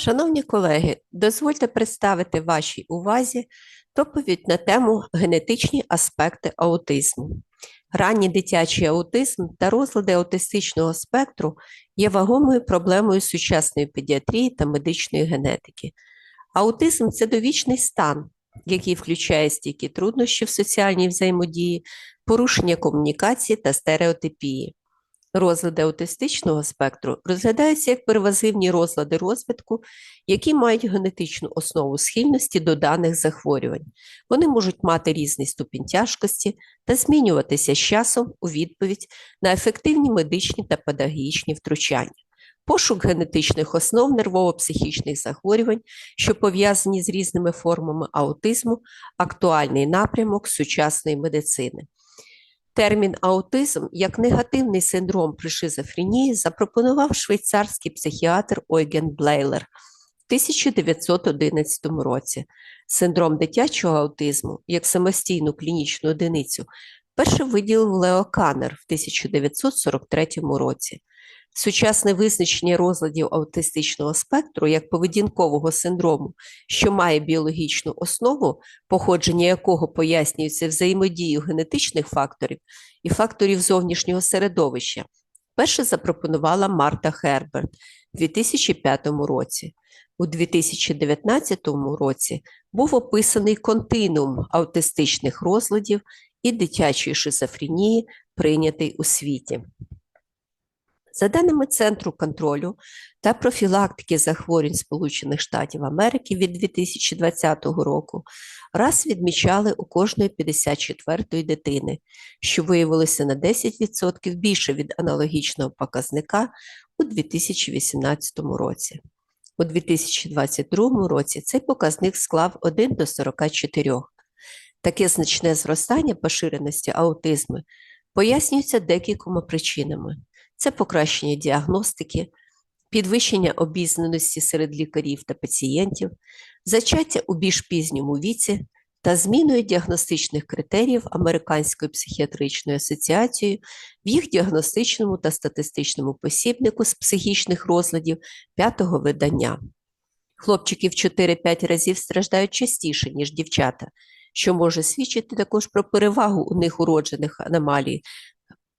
Шановні колеги, дозвольте представити вашій увазі доповідь на тему генетичні аспекти аутизму. Ранній дитячий аутизм та розлади аутистичного спектру є вагомою проблемою сучасної педіатрії та медичної генетики. Аутизм це довічний стан, який включає стійкі труднощі в соціальній взаємодії, порушення комунікації та стереотипії. Розлади аутистичного спектру розглядаються як перевазивні розлади розвитку, які мають генетичну основу схильності до даних захворювань. Вони можуть мати різний ступінь тяжкості та змінюватися з часом у відповідь на ефективні медичні та педагогічні втручання. Пошук генетичних основ нервово-психічних захворювань, що пов'язані з різними формами аутизму, актуальний напрямок сучасної медицини. Термін аутизм як негативний синдром при шизофренії запропонував швейцарський психіатр Ойген Блейлер в 1911 році. Синдром дитячого аутизму як самостійну клінічну одиницю вперше виділив Лео Канер в 1943 році. Сучасне визначення розладів аутистичного спектру як поведінкового синдрому, що має біологічну основу, походження якого пояснюється взаємодією генетичних факторів і факторів зовнішнього середовища, перше запропонувала Марта Херберт у 2005 році. У 2019 році був описаний континуум аутистичних розладів і дитячої шизофренії, прийнятий у світі. За даними Центру контролю та профілактики захворювань Сполучених Штатів Америки від 2020 року, раз відмічали у кожної 54-ї дитини, що виявилося на 10% більше від аналогічного показника у 2018 році. У 2022 році цей показник склав 1 до 44. Таке значне зростання поширеності аутизму пояснюється декількома причинами це покращення діагностики, підвищення обізнаності серед лікарів та пацієнтів, зачаття у більш пізньому віці та зміною діагностичних критеріїв Американської психіатричної асоціації в їх діагностичному та статистичному посібнику з психічних розладів п'ятого видання. Хлопчики в 4-5 разів страждають частіше, ніж дівчата, що може свідчити також про перевагу у них уроджених аномалій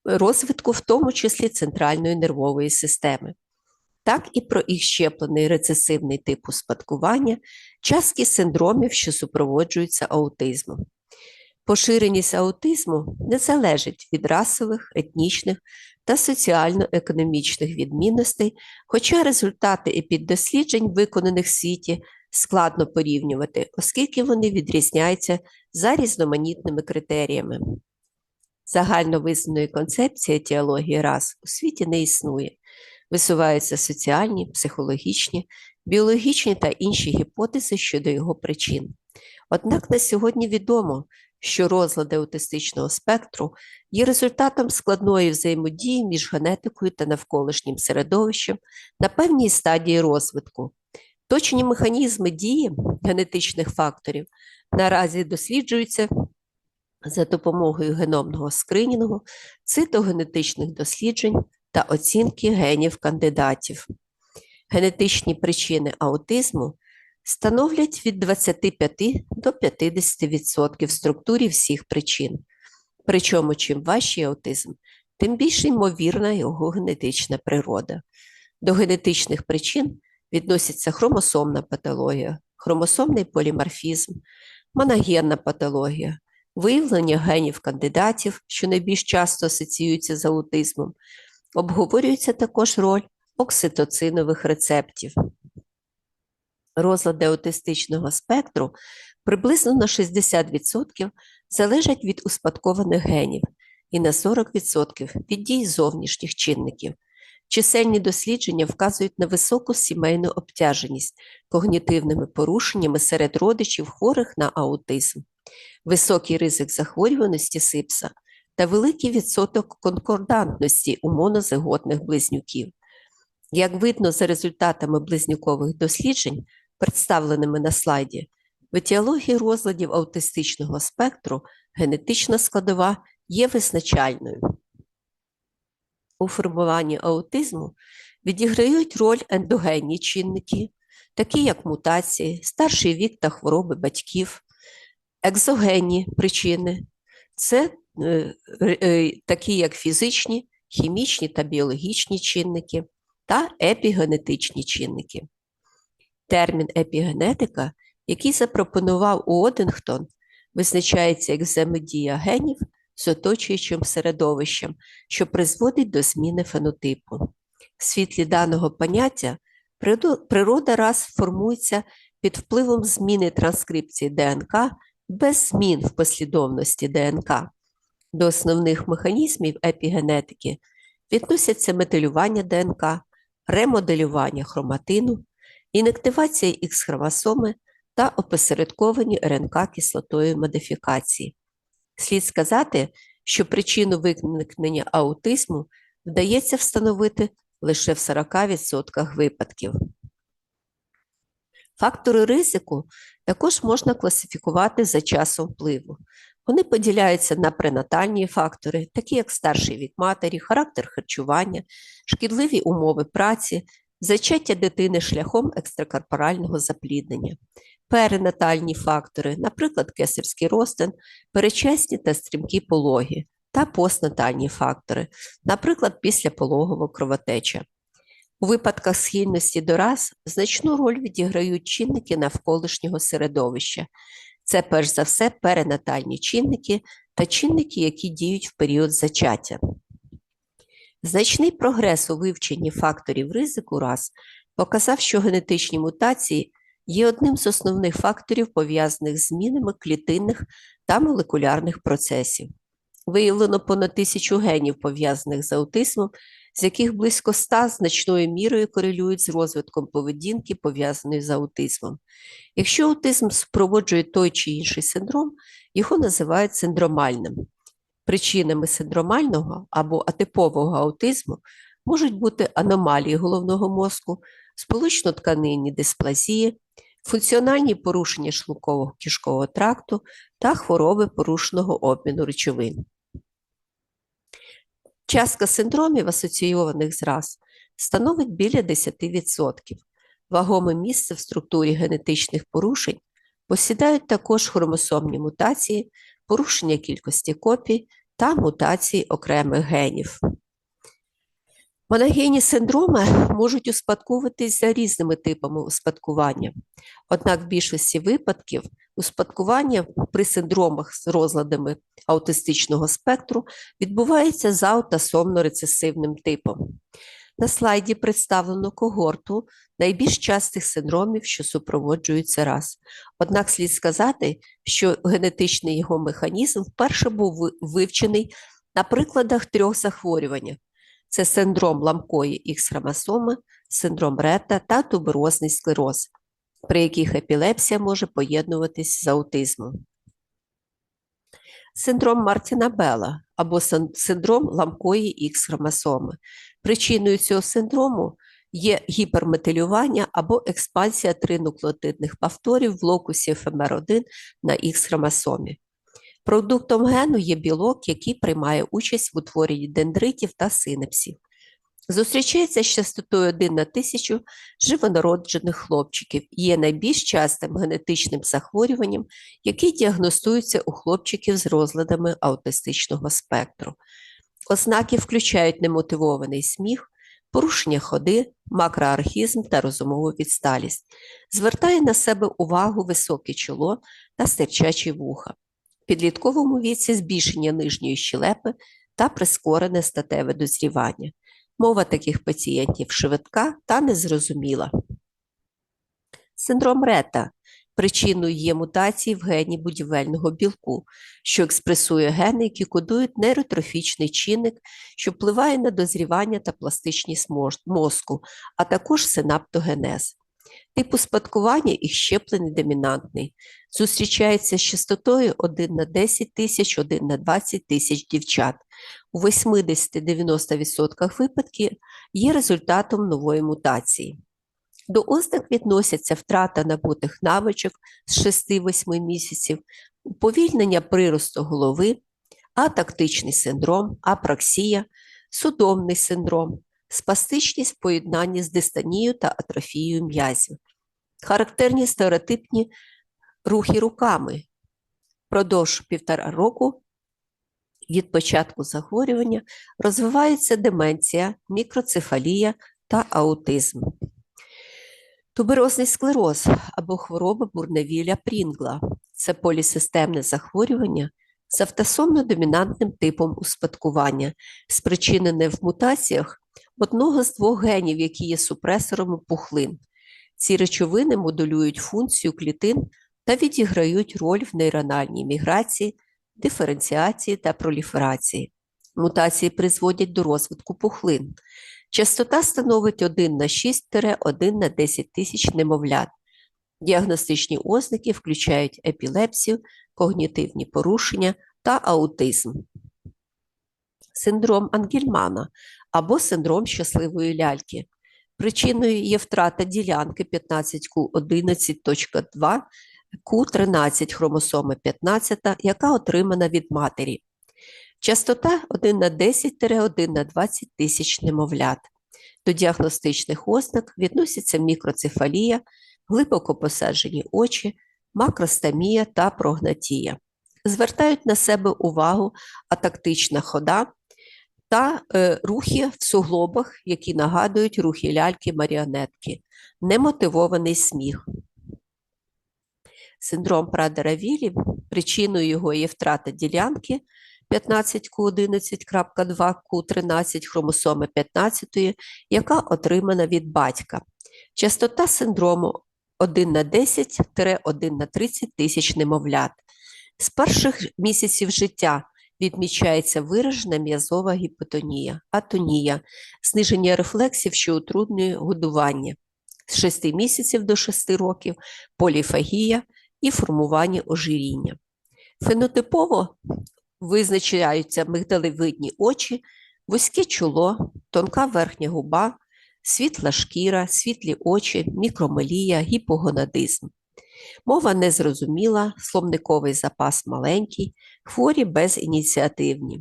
розвитку, в тому числі центральної нервової системи, так і про їх щеплений рецесивний тип успадкування, частки синдромів, що супроводжуються аутизмом. Поширеність аутизму не залежить від расових, етнічних та соціально-економічних відмінностей, хоча результати епіддосліджень, виконаних в світі, складно порівнювати, оскільки вони відрізняються за різноманітними критеріями. Загально визнаної концепції етіології рас у світі не існує. Висуваються соціальні, психологічні, біологічні та інші гіпотези щодо його причин. Однак на сьогодні відомо, що розлади аутистичного спектру є результатом складної взаємодії між генетикою та навколишнім середовищем на певній стадії розвитку. Точні механізми дії генетичних факторів наразі досліджуються за допомогою геномного скринінгу, цитогенетичних досліджень та оцінки генів кандидатів. Генетичні причини аутизму становлять від 25 до 50% в структурі всіх причин. Причому, чим важчий аутизм, тим більш ймовірна його генетична природа. До генетичних причин відносяться хромосомна патологія, хромосомний поліморфізм, моногенна патологія, виявлення генів кандидатів, що найбільш часто асоціюються з аутизмом, обговорюється також роль окситоцинових рецептів. Розлади аутистичного спектру приблизно на 60% залежать від успадкованих генів і на 40% від дій зовнішніх чинників. Чисельні дослідження вказують на високу сімейну обтяженість когнітивними порушеннями серед родичів хворих на аутизм високий ризик захворюваності сипса та великий відсоток конкордантності у монозиготних близнюків. Як видно за результатами близнюкових досліджень, представленими на слайді, в етіології розладів аутистичного спектру генетична складова є визначальною. У формуванні аутизму відіграють роль ендогенні чинники, такі як мутації, старший вік та хвороби батьків, екзогенні причини, це е, е, такі як фізичні, хімічні та біологічні чинники та епігенетичні чинники. Термін епігенетика, який запропонував Уодингтон, визначається як взаємодія генів з оточуючим середовищем, що призводить до зміни фенотипу. В світлі даного поняття природа- раз формується під впливом зміни транскрипції ДНК без змін в послідовності ДНК. До основних механізмів епігенетики відносяться метилювання ДНК, ремоделювання хроматину, інактивація Х-хромосоми та опосередковані РНК кислотою модифікації. Слід сказати, що причину виникнення аутизму вдається встановити лише в 40% випадків. Фактори ризику також можна класифікувати за часом впливу. Вони поділяються на пренатальні фактори, такі як старший вік матері, характер харчування, шкідливі умови праці, зачаття дитини шляхом екстракорпорального запліднення, перинатальні фактори, наприклад, кесарський розтин, перечесні та стрімкі пологи, та постнатальні фактори, наприклад, післяпологова кровотеча. У випадках схильності до раз значну роль відіграють чинники навколишнього середовища. Це перш за все перинатальні чинники та чинники, які діють в період зачаття. Значний прогрес у вивченні факторів ризику раз показав, що генетичні мутації є одним з основних факторів, пов'язаних з змінами клітинних та молекулярних процесів. Виявлено понад тисячу генів, пов'язаних з аутизмом, з яких близько ста значною мірою корелюють з розвитком поведінки, пов'язаної з аутизмом. Якщо аутизм супроводжує той чи інший синдром, його називають синдромальним. Причинами синдромального або атипового аутизму можуть бути аномалії головного мозку, сполучно-тканинні дисплазії, функціональні порушення шлункового кишкового тракту та хвороби порушеного обміну речовин. Частка синдромів, асоційованих з РАС, становить біля 10%. Вагоме місце в структурі генетичних порушень посідають також хромосомні мутації, порушення кількості копій та мутації окремих генів. Моногенні синдроми можуть успадковуватись за різними типами успадкування. Однак в більшості випадків успадкування при синдромах з розладами аутистичного спектру відбувається за аутосомно-рецесивним типом. На слайді представлено когорту найбільш частих синдромів, що супроводжуються раз. Однак слід сказати, що генетичний його механізм вперше був вивчений на прикладах трьох захворювань. Це синдром ламкої Х-хромосоми, синдром Ретта та туберозний склероз, при яких епілепсія може поєднуватись з аутизмом. Синдром Мартіна Белла або синдром ламкої Х-хромосоми. Причиною цього синдрому є гіперметилювання або експансія тринуклеотидних повторів в локусі ФМР1 на Х-хромосомі. Продуктом гену є білок, який приймає участь в утворенні дендритів та синапсів. Зустрічається з частотою 1 на тисячу живонароджених хлопчиків і є найбільш частим генетичним захворюванням, яке діагностується у хлопчиків з розладами аутистичного спектру. Ознаки включають немотивований сміх, порушення ходи, макроархізм та розумову відсталість. Звертає на себе увагу високе чоло та стирчачі вуха. Підлітковому віці збільшення нижньої щелепи та прискорене статеве дозрівання. Мова таких пацієнтів швидка та незрозуміла. Синдром Рета причиною є мутації в гені будівельного білку, що експресує гени, які кодують нейротрофічний чинник, що впливає на дозрівання та пластичність мозку, а також синаптогенез. Тип успадкування і щеплений домінантний. Зустрічається з частотою 1 на 10 тисяч, 1 на 20 тисяч дівчат. У 80-90% випадків є результатом нової мутації. До ознак відносяться втрата набутих навичок з 6-8 місяців, уповільнення приросту голови, атактичний синдром, апраксія, судомний синдром, спастичність в поєднанні з дистанією та атрофією м'язів. Характерні стереотипні рухи руками. Продовж півтора року від початку захворювання розвивається деменція, мікроцефалія та аутизм. Туберозний склероз або хвороба бурневіля Прінгла це полісистемне захворювання з автосомно-домінантним типом успадкування, спричинене в мутаціях одного з двох генів, які є супресорами пухлин. Ці речовини модулюють функцію клітин та відіграють роль в нейрональній міграції, диференціації та проліферації. Мутації призводять до розвитку пухлин. Частота становить 1 на 6-1 на 10 тисяч немовлят. Діагностичні ознаки включають епілепсію, когнітивні порушення та аутизм. Синдром Ангельмана або синдром щасливої ляльки. Причиною є втрата ділянки 15q11.2 Q13 хромосоми 15, яка отримана від матері. Частота 1 на 10-1 на 20 тисяч немовлят. До діагностичних ознак відносяться мікроцефалія, глибоко посаджені очі, макростамія та прогнатія. Звертають на себе увагу атактична хода та е, рухи в суглобах, які нагадують рухи ляльки-маріонетки, немотивований сміх. Синдром Прадера Вілі, причиною його є втрата ділянки 15q11.2 q13 хромосоми 15, яка отримана від батька. Частота синдрому 1 на 10-1 на 30 тисяч немовлят. З перших місяців життя відмічається виражена м'язова гіпотонія, атонія, зниження рефлексів, що утруднює годування. З 6 місяців до 6 років поліфагія і формування ожиріння. Фенотипово визначаються мигдалевидні очі, вузьке чоло, тонка верхня губа, світла шкіра, світлі очі, мікромелія, гіпогонадизм. Мова незрозуміла, словниковий запас маленький, хворі безініціативні.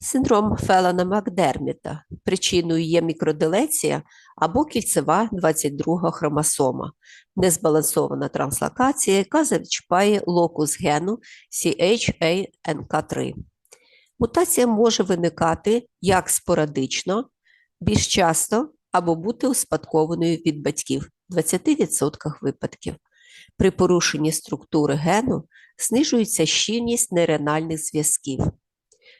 Синдром Фелана Макдерміта. Причиною є мікроделеція або кільцева 22 хромосома, незбалансована транслокація, яка зачіпає локус гену CHANK3. Мутація може виникати як спорадично, більш часто або бути успадкованою від батьків в 20% випадків. При порушенні структури гену знижується щільність нейрональних зв'язків.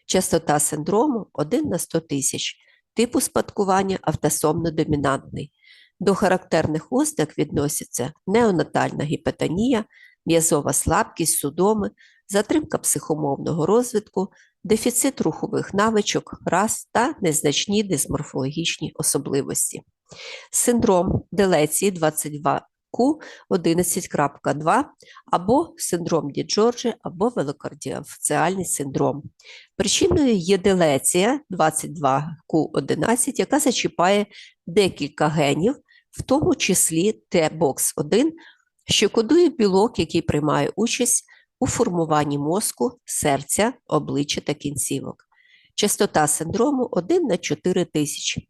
Частота синдрому 1 на 100 тисяч, тип успадкування автосомно-домінантний. До характерних ознак відносяться неонатальна гіпотонія, м'язова слабкість, судоми, затримка психомовного розвитку, дефіцит рухових навичок, раз та незначні дисморфологічні особливості. Синдром делеції 22 q 11.2 або синдром Ді-Джорджі, або велокардіофціальний синдром. Причиною є делеція 22q11, яка зачіпає декілька генів, в тому числі T-бокс1, що кодує білок, який приймає участь у формуванні мозку, серця, обличчя та кінцівок. Частота синдрому 1 на 4 тисячі.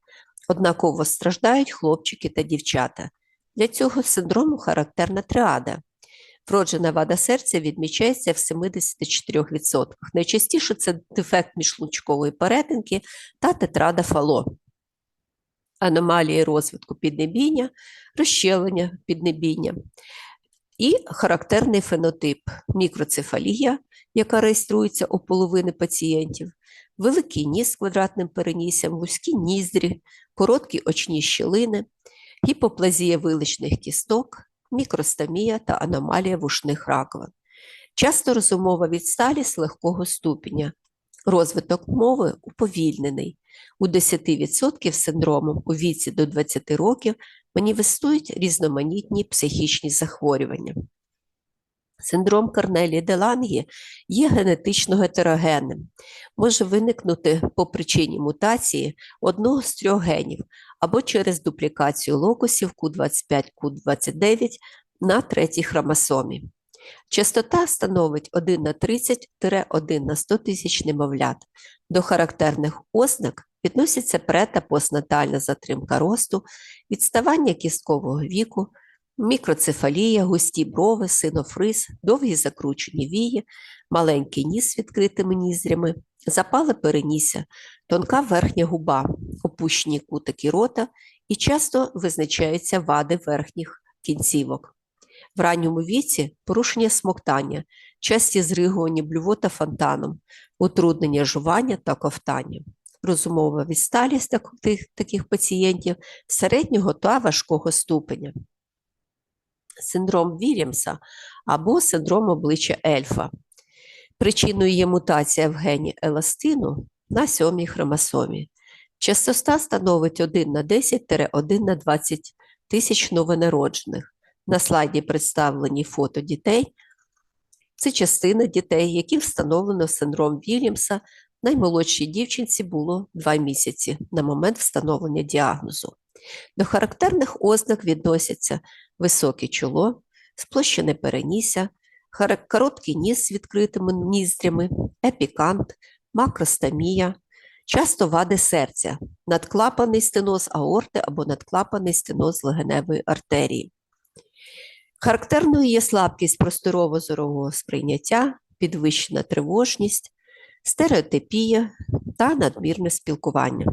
Однаково страждають хлопчики та дівчата. Для цього синдрому характерна триада. Вроджена вада серця відмічається в 74%. Найчастіше це дефект міжшлунчкової перетинки та тетрада фало. Аномалії розвитку піднебіння, розщелення піднебіння. І характерний фенотип мікроцефалія, яка реєструється у половини пацієнтів, великий ніс з квадратним переніссям, вузькі ніздрі, короткі очні щілини, гіпоплазія виличних кісток, мікростомія та аномалія вушних раковин. Часто розумова відсталість легкого ступеня. Розвиток мови уповільнений. У 10% синдромом у віці до 20 років маніфестують різноманітні психічні захворювання. Синдром Корнелі Делангі є генетично гетерогенним, може виникнути по причині мутації одного з трьох генів або через дуплікацію локусів Q25-Q29 на третій хромосомі. Частота становить 1 на 30-1 на 100 тисяч немовлят. До характерних ознак відносяться пре- та постнатальна затримка росту, відставання кісткового віку, мікроцефалія, густі брови, синофриз, довгі закручені вії, маленький ніс з відкритими ніздрями, запале перенісся, тонка верхня губа, опущені кутики рота і часто визначаються вади верхніх кінцівок. В ранньому віці порушення смоктання, часті зригування блювота фонтаном, утруднення жування та ковтання. Розумова відсталість таких, таких пацієнтів середнього та важкого ступеня. Синдром Вільямса або синдром обличчя ельфа. Причиною є мутація в гені еластину на сьомій хромосомі. Частота становить 1 на 10-1 на 20 тисяч новонароджених. На слайді представлені фото дітей. Це частина дітей, яким встановлено синдром Вільямса. Наймолодшій дівчинці було 2 місяці на момент встановлення діагнозу. До характерних ознак відносяться високе чоло, сплощене перенісся, короткий ніс з відкритими ніздрями, епікант, макростомія, часто вади серця, надклапаний стеноз аорти або надклапаний стеноз легеневої артерії. Характерною є слабкість просторово-зорового сприйняття, підвищена тривожність, стереотипія та надмірне спілкування.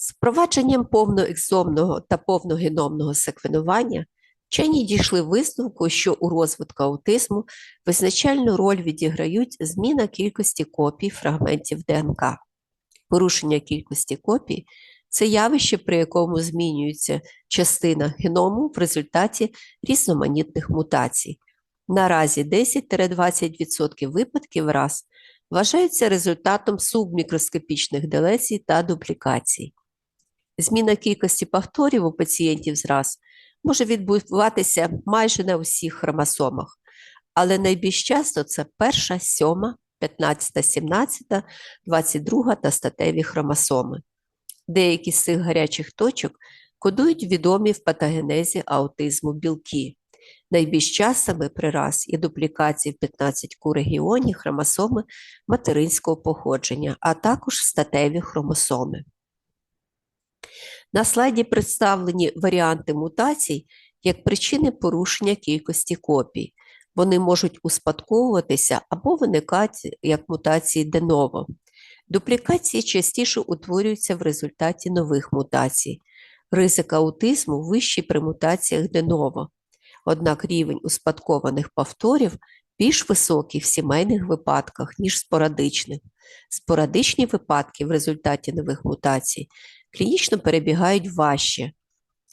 З впровадженням повноекзомного та повногеномного секвенування вчені дійшли висновку, що у розвитку аутизму визначальну роль відіграють зміна кількості копій фрагментів ДНК. Порушення кількості копій це явище, при якому змінюється частина геному в результаті різноманітних мутацій. Наразі 10-20% випадків раз вважаються результатом субмікроскопічних делецій та дуплікацій. Зміна кількості повторів у пацієнтів з раз може відбуватися майже на усіх хромосомах, але найбільш часто це перша, сьома, 15, 17, 22 та статеві хромосоми. Деякі з цих гарячих точок кодують відомі в патогенезі аутизму білки. Найбільш частими при раз є дуплікації в 15 ку регіоні хромосоми материнського походження, а також статеві хромосоми. На слайді представлені варіанти мутацій як причини порушення кількості копій. Вони можуть успадковуватися або виникати як мутації де-ново. Дуплікації частіше утворюються в результаті нових мутацій. Ризик аутизму вищий при мутаціях де-ново. Однак рівень успадкованих повторів більш високий в сімейних випадках, ніж спорадичних. Спорадичні випадки в результаті нових мутацій клінічно перебігають важче,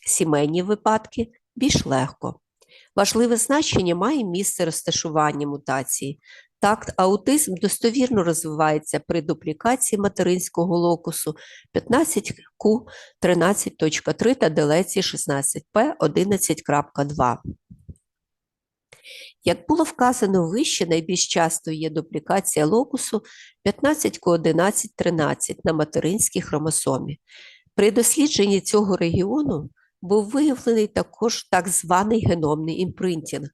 сімейні випадки більш легко. Важливе значення має місце розташування мутації. Так, аутизм достовірно розвивається при дуплікації материнського локусу 15Q 13.3 та делеції 16P 11.2. Як було вказано вище, найбільш частою є дуплікація локусу 15Q11.13 на материнській хромосомі. При дослідженні цього регіону був виявлений також так званий геномний імпринтінг.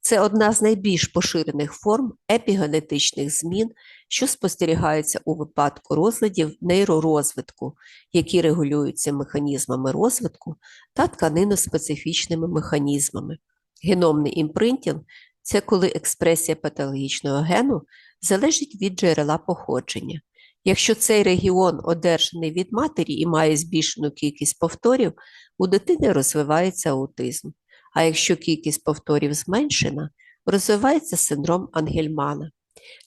Це одна з найбільш поширених форм епігенетичних змін, що спостерігаються у випадку розладів нейророзвитку, які регулюються механізмами розвитку та тканиноспецифічними механізмами. Геномний імпринтінг це коли експресія патологічного гену залежить від джерела походження. Якщо цей регіон одержаний від матері і має збільшену кількість повторів, у дитини розвивається аутизм. А якщо кількість повторів зменшена, розвивається синдром Ангельмана.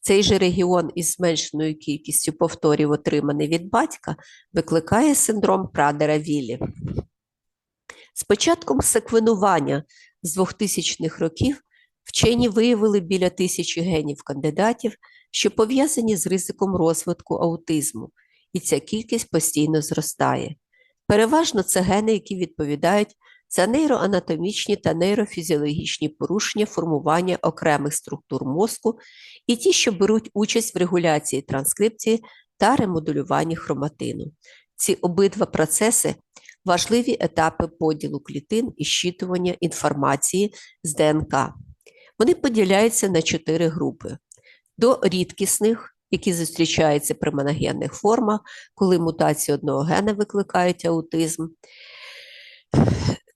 Цей же регіон із зменшеною кількістю повторів, отриманий від батька, викликає синдром Прадера Віллі. З початком секвенування з 2000-х років вчені виявили біля тисячі генів кандидатів, що пов'язані з ризиком розвитку аутизму, і ця кількість постійно зростає. Переважно це гени, які відповідають за нейроанатомічні та нейрофізіологічні порушення формування окремих структур мозку і ті, що беруть участь в регуляції транскрипції та ремодулюванні хроматину. Ці обидва процеси важливі етапи поділу клітин і щитування інформації з ДНК. Вони поділяються на чотири групи: до рідкісних які зустрічаються при моногенних формах, коли мутації одного гена викликають аутизм.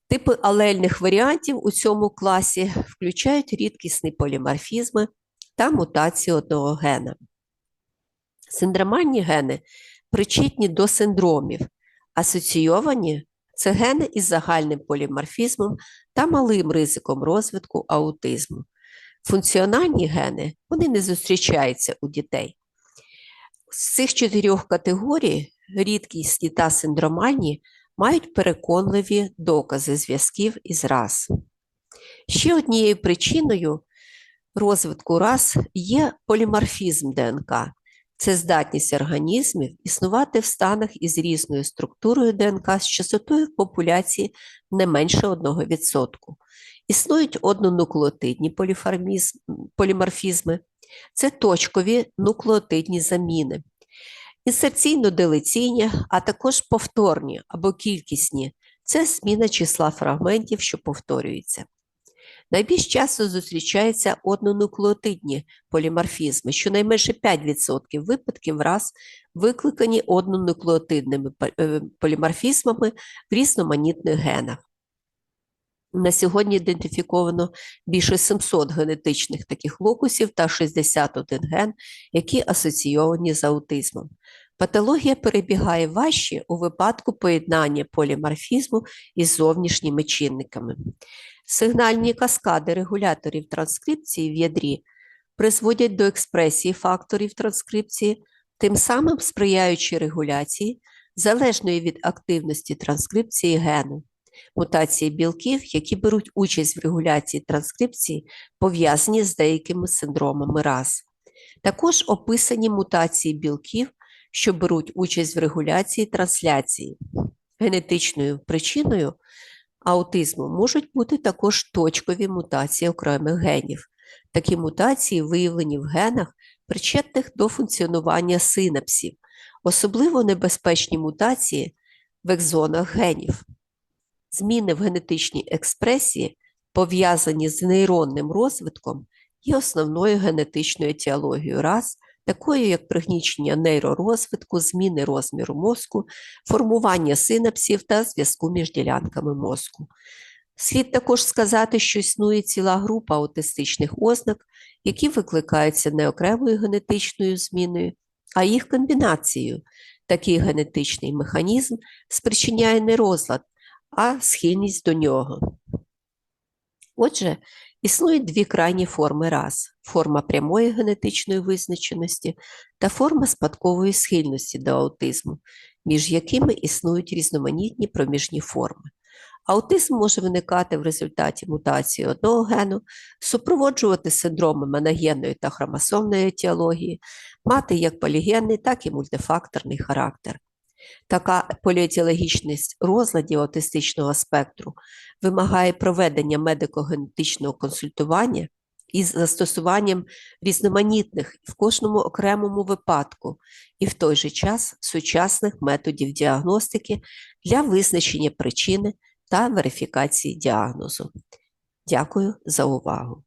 Типи алельних варіантів у цьому класі включають рідкісні поліморфізми та мутації одного гена. Синдромальні гени причетні до синдромів, асоційовані це гени із загальним поліморфізмом та малим ризиком розвитку аутизму. Функціональні гени вони не зустрічаються у дітей. З цих чотирьох категорій рідкісні та синдромальні мають переконливі докази зв'язків із рас. Ще однією причиною розвитку рас є поліморфізм ДНК. Це здатність організмів існувати в станах із різною структурою ДНК з частотою популяції не менше 1%. Існують однонуклеотидні поліморфізми, це точкові нуклеотидні заміни, інсерційно-делеційні, а також повторні або кількісні це зміна числа фрагментів, що повторюються. Найбільш часто зустрічаються однонуклеотидні поліморфізми, щонайменше 5% випадків раз викликані однонуклеотидними е, поліморфізмами в різноманітних генах. На сьогодні ідентифіковано більше 700 генетичних таких локусів та 61 ген, які асоційовані з аутизмом. Патологія перебігає важче у випадку поєднання поліморфізму із зовнішніми чинниками. Сигнальні каскади регуляторів транскрипції в ядрі призводять до експресії факторів транскрипції, тим самим сприяючи регуляції, залежної від активності транскрипції гену. Мутації білків, які беруть участь в регуляції транскрипції, пов'язані з деякими синдромами РАС. Також описані мутації білків, що беруть участь в регуляції трансляції. Генетичною причиною аутизму можуть бути також точкові мутації окремих генів. Такі мутації виявлені в генах, причетних до функціонування синапсів, особливо небезпечні мутації в екзонах генів. Зміни в генетичній експресії, пов'язані з нейронним розвитком, є основною генетичною етіологією рас, такою як пригнічення нейророзвитку, зміни розміру мозку, формування синапсів та зв'язку між ділянками мозку. Слід також сказати, що існує ціла група аутистичних ознак, які викликаються не окремою генетичною зміною, а їх комбінацією. Такий генетичний механізм спричиняє не розлад, а схильність до нього. Отже, існують дві крайні форми рас: форма прямої генетичної визначеності та форма спадкової схильності до аутизму, між якими існують різноманітні проміжні форми. Аутизм може виникати в результаті мутації одного гену, супроводжувати синдроми моногенної та хромосомної етіології, мати як полігенний, так і мультифакторний характер. Така поліетіологічність розладів аутистичного спектру вимагає проведення медико-генетичного консультування із застосуванням різноманітних в кожному окремому випадку і в той же час сучасних методів діагностики для визначення причини та верифікації діагнозу. Дякую за увагу.